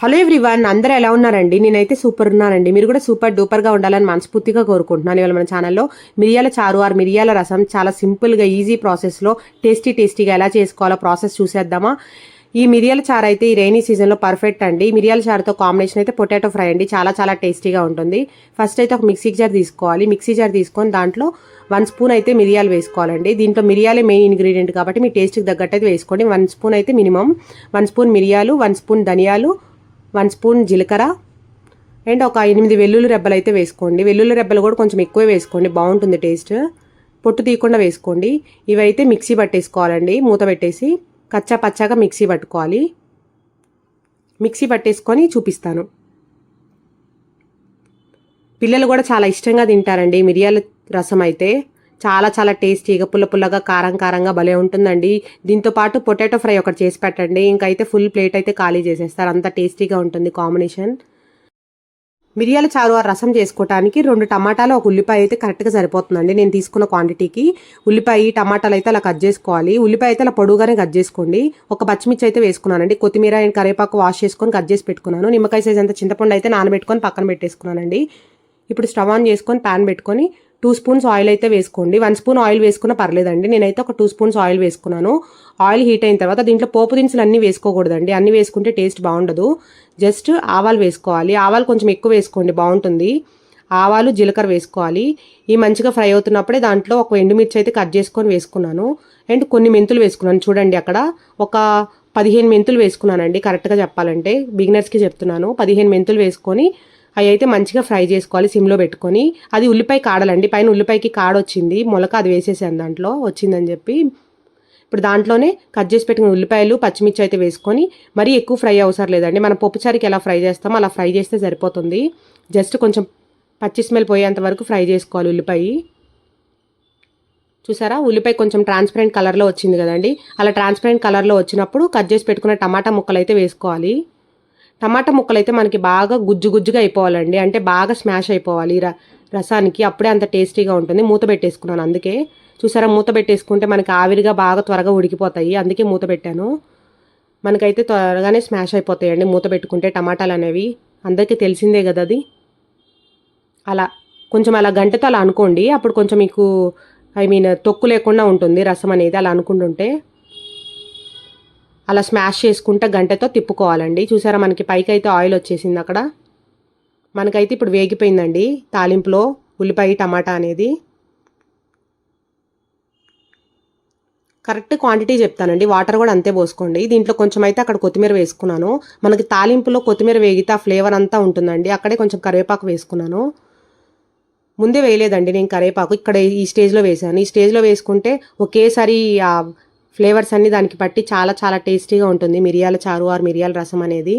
Hello everyone అందరూ ఎలా ఉన్నారండి? నేనైతే సూపర్ ఉన్నానండి. మీరు కూడా సూపర్ డూపర్గా ఉండాలని మనస్ఫూర్తిగా కోరుకుంటున్నాను. ఇవాళ మన ఛానల్లో మిరియాల చారు ఆర్ మిరియాల రసం చాలా సింపుల్గా ఈజీ ప్రాసెస్లో టేస్టీ టేస్టీగా ఎలా చేసుకోవాలో ప్రాసెస్ చూసేద్దామా? ఈ మిరియాల చారు అయితే ఈ రైనీ సీజన్లో పర్ఫెక్ట్ అండి. మిరియాల చారుతో కాంబినేషన్ అయితే పొటాటో ఫ్రై అండి. చాలా చాలా టేస్టీగా ఉంటుంది. ఫస్ట్ అయితే ఒక మిక్సీ జార్ తీసుకోవాలి. మిక్సీ జార్ తీసుకొని దాంట్లో వన్ స్పూన్ అయితే మిరియాలు వేసుకోవాలండి. దీంట్లో మిరియాలే మెయిన్ ఇంగ్రీడియంట్ కాబట్టి మీ టేస్ట్కి తగ్గట్టు అయితే వేసుకోండి. వన్ స్పూన్ అయితే మినిమం వన్ స్పూన్ మిరియాలు వన్ స్పూన్ ధనియాలు వన్ స్పూన్ జీలకర్ర అండ్ ఒక ఎనిమిది వెల్లుల్లి రెబ్బలు అయితే వేసుకోండి. వెల్లుల్లి రెబ్బలు కూడా కొంచెం ఎక్కువే వేసుకోండి. బాగుంటుంది టేస్ట్. పొట్టు తీయకుండా వేసుకోండి. ఇవైతే మిక్సీ పట్టేసుకోవాలండి. మూత పెట్టేసి కచ్చా పచ్చాగా మిక్సీ పట్టుకోవాలి. మిక్సీ పట్టేసుకొని చూపిస్తాను. పిల్లలు కూడా చాలా ఇష్టంగా తింటారండి. మిరియాల రసం అయితే. చాలా చాలా టేస్టీగా పుల్ల పుల్లగా కారం కారంగా భలే ఉంటుందండి. దీంతో పాటు పొటాటో ఫ్రై ఒకటి చేసి పెట్టండి. ఇంకైతే అయితే ఫుల్ ప్లేట్ అయితే ఖాళీ చేసేస్తారు. అంత టేస్టీగా ఉంటుంది కాంబినేషన్. మిరియాల చారు ఆ రసం చేసుకోవడానికి రెండు టమాటాలు ఒక ఉల్లిపాయ అయితే కరెక్ట్గా సరిపోతుందండి. నేను తీసుకున్న క్వాంటిటీకి ఉల్లిపాయ టమాటాలు అయితే అలా కట్ చేసుకోవాలి. ఉల్లిపాయ అయితే అలా పొడుగానే కట్ చేసుకోండి. ఒక పచ్చిమిర్చి అయితే వేసుకున్నానండి. కొత్తిమీర అండ్ కరివేపాకు వాష్ చేసుకొని కట్ చేసి పెట్టుకున్నాను. నిమ్మకాయ సైజ్ అంత చింతపండు అయితే నానబెట్టుకొని పక్కన పెట్టేసుకున్నానండి. ఇప్పుడు స్టవ్ ఆన్ చేసుకొని ప్యాన్ పెట్టుకొని టూ స్పూన్స్ ఆయిల్ అయితే వేసుకోండి. వన్ స్పూన్ ఆయిల్ వేసుకున్నా పర్లేదండి. నేనైతే ఒక టూ స్పూన్స్ ఆయిల్ వేసుకున్నాను. ఆయిల్ హీట్ అయిన తర్వాత దీంట్లో పోపు దినుసులు అన్నీ వేసుకోకూడదండి. అన్నీ వేసుకుంటే టేస్ట్ బాగుండదు. జస్ట్ ఆవాలు వేసుకోవాలి. ఆవాలు కొంచెం ఎక్కువ వేసుకోండి. బాగుంటుంది. ఆవాలు జీలకర్ర వేసుకోవాలి. ఈ మంచిగా ఫ్రై అవుతున్నప్పుడే దాంట్లో ఒక ఎండుమిర్చి అయితే కట్ చేసుకొని వేసుకున్నాను. అండ్ కొన్ని మెంతులు వేసుకున్నాను. చూడండి అక్కడ ఒక పదిహేను మెంతులు వేసుకున్నానండి. కరెక్ట్గా చెప్పాలంటే. బిగినర్స్కి చెప్తున్నాను. పదిహేను మెంతులు వేసుకొని అవి అయితే మంచిగా ఫ్రై చేసుకోవాలి సిమ్లో పెట్టుకొని. అది ఉల్లిపాయ కాడలండి. పైన ఉల్లిపాయకి కాడ వచ్చింది మొలక అది వేసేసాను దాంట్లో. వచ్చిందని చెప్పి. ఇప్పుడు దాంట్లోనే కట్ చేసి పెట్టుకున్న ఉల్లిపాయలు పచ్చిమిర్చి అయితే వేసుకొని మరీ ఎక్కువ ఫ్రై అవసరం లేదండి. మనం పప్పుచారికి ఎలా ఫ్రై చేస్తామో అలా ఫ్రై చేస్తే సరిపోతుంది. జస్ట్ కొంచెం పచ్చి స్మెల్ పోయేంత వరకు ఫ్రై చేసుకోవాలి ఉల్లిపాయ. చూసారా? ఉల్లిపాయ కొంచెం ట్రాన్స్పరెంట్ కలర్లో వచ్చింది కదండి. అలా ట్రాన్స్పరెంట్ కలర్లో వచ్చినప్పుడు కట్ చేసి పెట్టుకున్న టమాటా ముక్కలు అయితే వేసుకోవాలి. టమాటా ముక్కలు అయితే మనకి బాగా గుజ్జు గుజ్జుగా అయిపోవాలండి. అంటే బాగా స్మాష్ అయిపోవాలి ర రసానికి. అప్పుడే అంత టేస్టీగా ఉంటుంది. మూత పెట్టేసుకున్నాను అందుకే. చూసారా? మూత పెట్టేసుకుంటే మనకి ఆవిరిగా బాగా త్వరగా ఉడికిపోతాయి. అందుకే మూత పెట్టాను. మనకైతే త్వరగానే స్మాష్ అయిపోతాయండి మూత పెట్టుకుంటే టమాటాలు అనేవి. అందరికీ తెలిసిందే కదా అది. అలా కొంచెం అలా గంటతో అలా అనుకోండి. అప్పుడు కొంచెం మీకు ఐ మీన్ తొక్కు లేకుండా ఉంటుంది రసం అనేది అలా అనుకుంటుంటే. అలా స్మాష్ చేసుకుంటే గంటతో తిప్పుకోవాలండి. చూసారా మనకి పైకి అయితే ఆయిల్ వచ్చేసింది అక్కడ. మనకైతే ఇప్పుడు వేగిపోయిందండి తాలింపులో ఉల్లిపాయ టమాటా అనేది. కరెక్ట్ క్వాంటిటీ చెప్తానండి. వాటర్ కూడా అంతే పోసుకోండి. దీంట్లో కొంచెం అయితే అక్కడ కొత్తిమీర వేసుకున్నాను. మనకి తాలింపులో కొత్తిమీర వేగితే ఆ ఫ్లేవర్ అంతా ఉంటుందండి. అక్కడే కొంచెం కరివేపాకు వేసుకున్నాను. ముందే వేయలేదండి నేను కరివేపాకు. ఇక్కడ ఈ స్టేజ్లో వేసాను ఈ స్టేజ్లో వేసుకుంటే ఒకేసారి ఫ్లేవర్స్ అన్నీ దానికి పట్టి చాలా చాలా టేస్టీగా ఉంటుంది. మిరియాల చారు ఆర్ మిరియాల రసం అనేది.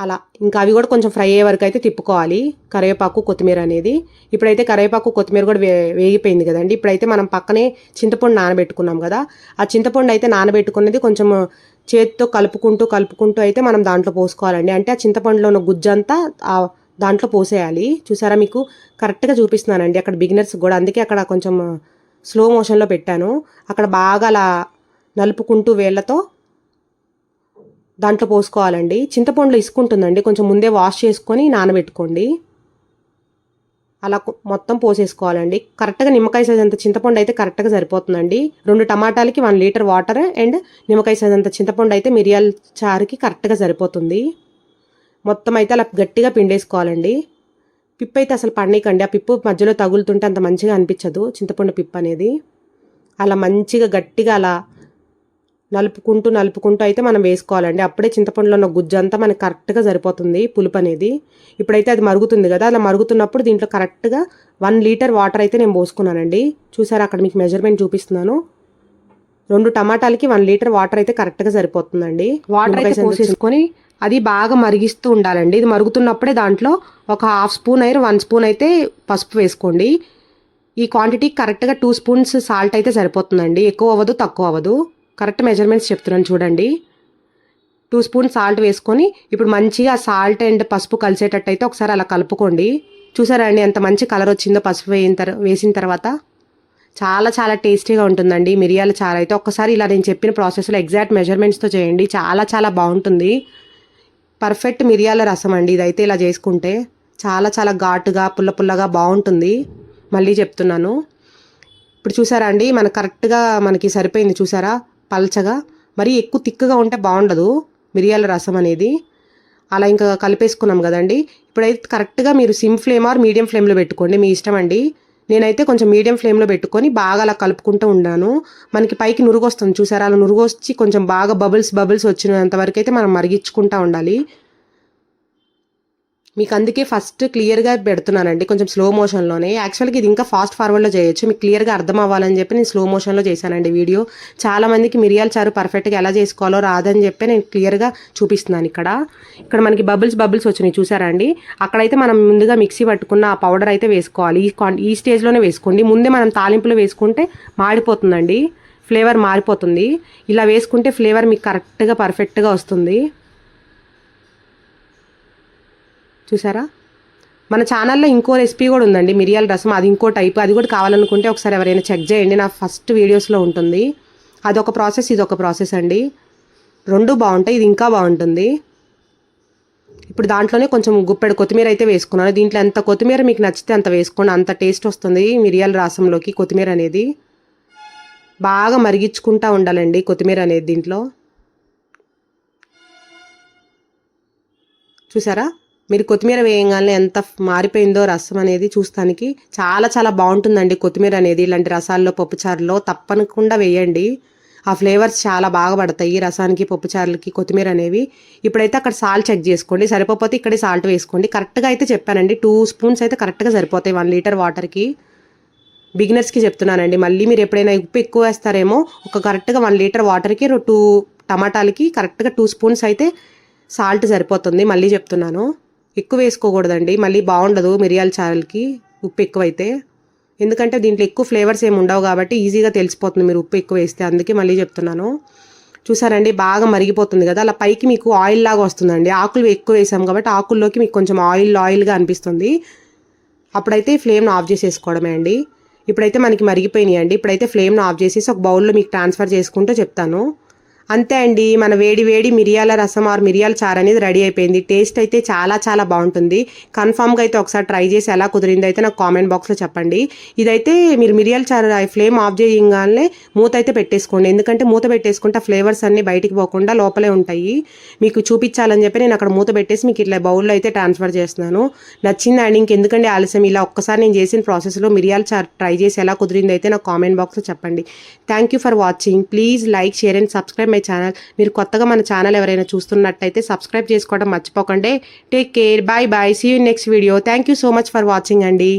అలా. ఇంకా అవి కూడా కొంచెం ఫ్రై అయ్యే వరకు అయితే తిప్పుకోవాలి. కరివేపాకు కొత్తిమీర అనేది. ఇప్పుడైతే కరివేపాకు కొత్తిమీర కూడా వే వేగిపోయింది కదండి. ఇప్పుడైతే మనం పక్కనే చింతపండు నానబెట్టుకున్నాం కదా. ఆ చింతపండు అయితే నానబెట్టుకున్నది కొంచెం చేతితో కలుపుకుంటూ కలుపుకుంటూ అయితే మనం దాంట్లో పోసుకోవాలండి. అంటే ఆ చింతపండులో ఉన్న గుజ్జంతా ఆ దాంట్లో పోసేయాలి. చూసారా మీకు? కరెక్ట్గా చూపిస్తున్నానండి. అక్కడ బిగినర్స్ కూడా. అందుకే అక్కడ కొంచెం స్లో మోషన్లో పెట్టాను. అక్కడ బాగా అలా నలుపుకుంటూ వేళ్ళతో దాంట్లో పోసుకోవాలండి. చింతపండులో ఇసుకుంటుందండి. కొంచెం ముందే వాష్ చేసుకొని నానబెట్టుకోండి. అలా మొత్తం పోసేసుకోవాలండి. కరెక్ట్గా నిమ్మకాయ సైజ్ అంత చింతపండు అయితే కరెక్ట్గా సరిపోతుందండి. రెండు టమాటాలకి వన్ లీటర్ వాటర్ అండ్ నిమ్మకాయ సైజ్ అంత చింతపండు అయితే మిరియాల చారుకి కరెక్ట్గా సరిపోతుంది. మొత్తం అయితే అలా గట్టిగా పిండేసుకోవాలండి. పిప్పు అయితే అసలు పండేయకండి ఆ పిప్పు మధ్యలో తగులుతుంటే అంత మంచిగా అనిపించదు చింతపండు పిప్పు అనేది. అలా మంచిగా గట్టిగా అలా నలుపుకుంటూ నలుపుకుంటూ అయితే మనం వేసుకోవాలండి. అప్పుడే చింతపండులో ఉన్న గుజ్జు అంతా మనకి కరెక్ట్గా సరిపోతుంది పులుపు అనేది. ఇప్పుడైతే అది మరుగుతుంది కదా అలా మరుగుతున్నప్పుడు దీంట్లో కరెక్ట్గా వన్ లీటర్ వాటర్ అయితే నేను పోసుకున్నానండి. చూసారా అక్కడ మీకు మెజర్మెంట్ చూపిస్తున్నాను. రెండు టమాటాలకి వన్ లీటర్ వాటర్ అయితే కరెక్ట్గా సరిపోతుందండి. వాటర్ అయితే పోసేసుకొని అది బాగా మరిగిస్తూ ఉండాలండి. ఇది మరుగుతున్నప్పుడే దాంట్లో ఒక హాఫ్ స్పూన్ అయిన వన్ స్పూన్ అయితే పసుపు వేసుకోండి. ఈ క్వాంటిటీ కరెక్ట్గా టూ స్పూన్స్ సాల్ట్ అయితే సరిపోతుందండి. ఎక్కువ అవ్వదు తక్కువ అవ్వదు. కరెక్ట్ మెజర్మెంట్స్ చెప్తున్నాను చూడండి. టూ స్పూన్ సాల్ట్ వేసుకొని ఇప్పుడు మంచిగా సాల్ట్ అండ్ పసుపు కలిసేటట్టు అయితే ఒకసారి అలా కలుపుకోండి. చూసారా అండి ఎంత మంచి కలర్ వచ్చిందో పసుపు వేయిన తర్వా వేసిన తర్వాత? చాలా చాలా టేస్టీగా ఉంటుందండి. మిరియాల చారు అయితే ఒక్కసారి ఇలా నేను చెప్పిన ప్రాసెస్లో ఎగ్జాక్ట్ మెజర్మెంట్స్తో చేయండి. చాలా చాలా బాగుంటుంది. పర్ఫెక్ట్ మిరియాల రసం అండి. ఇదైతే ఇలా చేసుకుంటే చాలా చాలా ఘాటుగా పుల్ల పుల్లగా బాగుంటుంది. మళ్ళీ చెప్తున్నాను. ఇప్పుడు చూసారా అండి? మన కరెక్ట్గా మనకి సరిపోయింది చూసారా? పల్చగా. మరీ ఎక్కువ తిక్కుగా ఉంటే బాగుండదు మిరియాల రసం అనేది. అలా ఇంకా కలిపేసుకున్నాం కదండి. ఇప్పుడైతే కరెక్ట్గా మీరు సిమ్ ఫ్లేమ్ ఆర్ మీడియం ఫ్లేమ్లో పెట్టుకోండి. మీ ఇష్టం అండి. నేనైతే కొంచెం మీడియం ఫ్లేమ్లో పెట్టుకొని బాగా అలా కలుపుకుంటూ ఉన్నాను మనకి పైకి నురుగు వస్తుంది చూసారా? అలా నురుగు వచ్చి కొంచెం బాగా బబుల్స్ బబుల్స్ వచ్చినంత వరకు అయితే మనం మరిగించుకుంటూ ఉండాలి. మీకు అందుకే ఫస్ట్ క్లియర్గా పెడుతున్నానండి. కొంచెం స్లో మోషన్లోనే యాక్చువల్గా ఇది ఇంకా ఫాస్ట్ ఫార్వర్డ్లో చేయొచ్చు. మీకు క్లియర్గా అర్థం అవ్వాలని చెప్పి నేను స్లో మోషన్లో చేశానండి వీడియో. చాలామందికి మిరియాల చారు పర్ఫెక్ట్గా ఎలా చేసుకోవాలో రాదని చెప్పి నేను క్లియర్గా చూపిస్తున్నాను ఇక్కడ. ఇక్కడ మనకి బబుల్స్ బబుల్స్ వచ్చినాయి. చూసారా అండి అక్కడైతే మనం ముందుగా మిక్సీ పట్టుకున్న ఆ పౌడర్ అయితే వేసుకోవాలి. ఈ ఈ స్టేజ్లోనే వేసుకోండి. ముందే మనం తాలింపులు వేసుకుంటే మాడిపోతుందండి. ఫ్లేవర్ మారిపోతుంది. ఇలా వేసుకుంటే ఫ్లేవర్ మీకు కరెక్ట్గా పర్ఫెక్ట్గా వస్తుంది. చూసారా? మన ఛానల్లో ఇంకో రెసిపీ కూడా ఉందండి మిరియాల రసం. అది ఇంకో టైప్ అది కూడా కావాలనుకుంటే ఒకసారి ఎవరైనా చెక్ చేయండి. నా ఫస్ట్ వీడియోస్లో ఉంటుంది. అదొక ప్రాసెస్ ఇది ఒక ప్రాసెస్ అండి. రెండు బాగుంటాయి ఇది ఇంకా బాగుంటుంది. ఇప్పుడు దాంట్లోనే కొంచెం గుప్పెడు కొత్తిమీర అయితే వేసుకున్నాను. దీంట్లో ఎంత కొత్తిమీర మీకు నచ్చితే అంత వేసుకోండి. అంత టేస్ట్ వస్తుంది మిరియాల రసంలోకి కొత్తిమీర అనేది. బాగా మరిగించుకుంటూ ఉండాలండి కొత్తిమీర అనేది దీంట్లో. చూసారా? మీరు కొత్తిమీర వేయగానే ఎంత మారిపోయిందో రసం అనేది చూస్తానికి చాలా చాలా బాగుంటుందండి కొత్తిమీర అనేది. ఇలాంటి రసాల్లో పప్పుచారులో తప్పనకుండా వేయండి. ఆ ఫ్లేవర్స్ చాలా బాగా పడతాయి రసానికి పప్పుచారులకి కొత్తిమీర అనేవి. ఇప్పుడైతే అక్కడ సాల్ట్ చెక్ చేసుకోండి. సరిపోతే ఇక్కడే సాల్ట్ వేసుకోండి. కరెక్ట్గా అయితే చెప్పానండి. టూ స్పూన్స్ అయితే కరెక్ట్గా సరిపోతాయి వన్ లీటర్ వాటర్కి. బిగినర్స్కి చెప్తున్నానండి. మళ్ళీ మీరు ఎప్పుడైనా ఉప్పు ఎక్కువ వేస్తారేమో ఒక కరెక్ట్గా వన్ లీటర్ వాటర్కి టూ టమాటాలకి కరెక్ట్గా టూ స్పూన్స్ అయితే సాల్ట్ సరిపోతుంది. మళ్ళీ చెప్తున్నాను. ఎక్కువ వేసుకోకూడదండి. మళ్ళీ బాగుండదు మిరియాల చారలకి ఉప్పు ఎక్కువైతే. ఎందుకంటే దీంట్లో ఎక్కువ ఫ్లేవర్స్ ఏమి ఉండవు కాబట్టి ఈజీగా తెలిసిపోతుంది మీరు ఉప్పు ఎక్కువ వేస్తే. అందుకే మళ్ళీ చెప్తున్నాను. చూసారండి బాగా మరిగిపోతుంది కదా. అలా పైకి మీకు ఆయిల్ లాగా వస్తుందండి. ఆకులు ఎక్కువ వేసాం కాబట్టి ఆకుల్లోకి మీకు కొంచెం ఆయిల్ ఆయిల్గా అనిపిస్తుంది. అప్పుడైతే ఫ్లేమ్ను ఆఫ్ చేసేసుకోవడమే అండి. ఇప్పుడైతే మనకి మరిగిపోయినాయి అండి. ఇప్పుడైతే ఫ్లేమ్ను ఆఫ్ చేసేసి ఒక బౌల్లో మీకు ట్రాన్స్ఫర్ చేసుకుంటూ చెప్తాను. అంతే అండి మన వేడి వేడి మిరియాల రసం ఆర్ మిరియాల చారు అనేది రెడీ అయిపోయింది. టేస్ట్ అయితే చాలా చాలా బాగుంటుంది. కన్ఫామ్గా అయితే ఒకసారి ట్రై చేసి ఎలా కుదిరిందో అయితే నాకు కామెంట్ బాక్స్లో చెప్పండి. ఇదైతే మీరు మిరియాల చారు ఫ్లేమ్ ఆఫ్ చేయగానే మూత అయితే పెట్టేసుకోండి. ఎందుకంటే మూత పెట్టేసుకుంటే ఆ ఫ్లేవర్స్ అన్నీ బయటికి పోకుండా లోపలే ఉంటాయి. మీకు చూపించాలని చెప్పి నేను అక్కడ మూత పెట్టేసి మీకు ఇట్లా బౌల్లో అయితే ట్రాన్స్ఫర్ చేస్తున్నాను. నచ్చింది అండి? ఇంకెందుకంటే ఆలస్యం? ఇలా ఒక్కసారి నేను చేసిన ప్రాసెస్లో మిరియాల చారు ట్రై చేసి ఎలా కుదిరిందో అయితే నాకు కామెంట్ బాక్స్లో చెప్పండి. Thank you for watching. Please like share and subscribe. My channel. మీరు కొత్తగా మన ఛానల్ ఎవరైనా చూస్తున్నట్టయితే సబ్స్క్రైబ్ చేసుకోవడం మర్చిపోకండి. Take care bye bye see you next video thank you so much for watching అండి.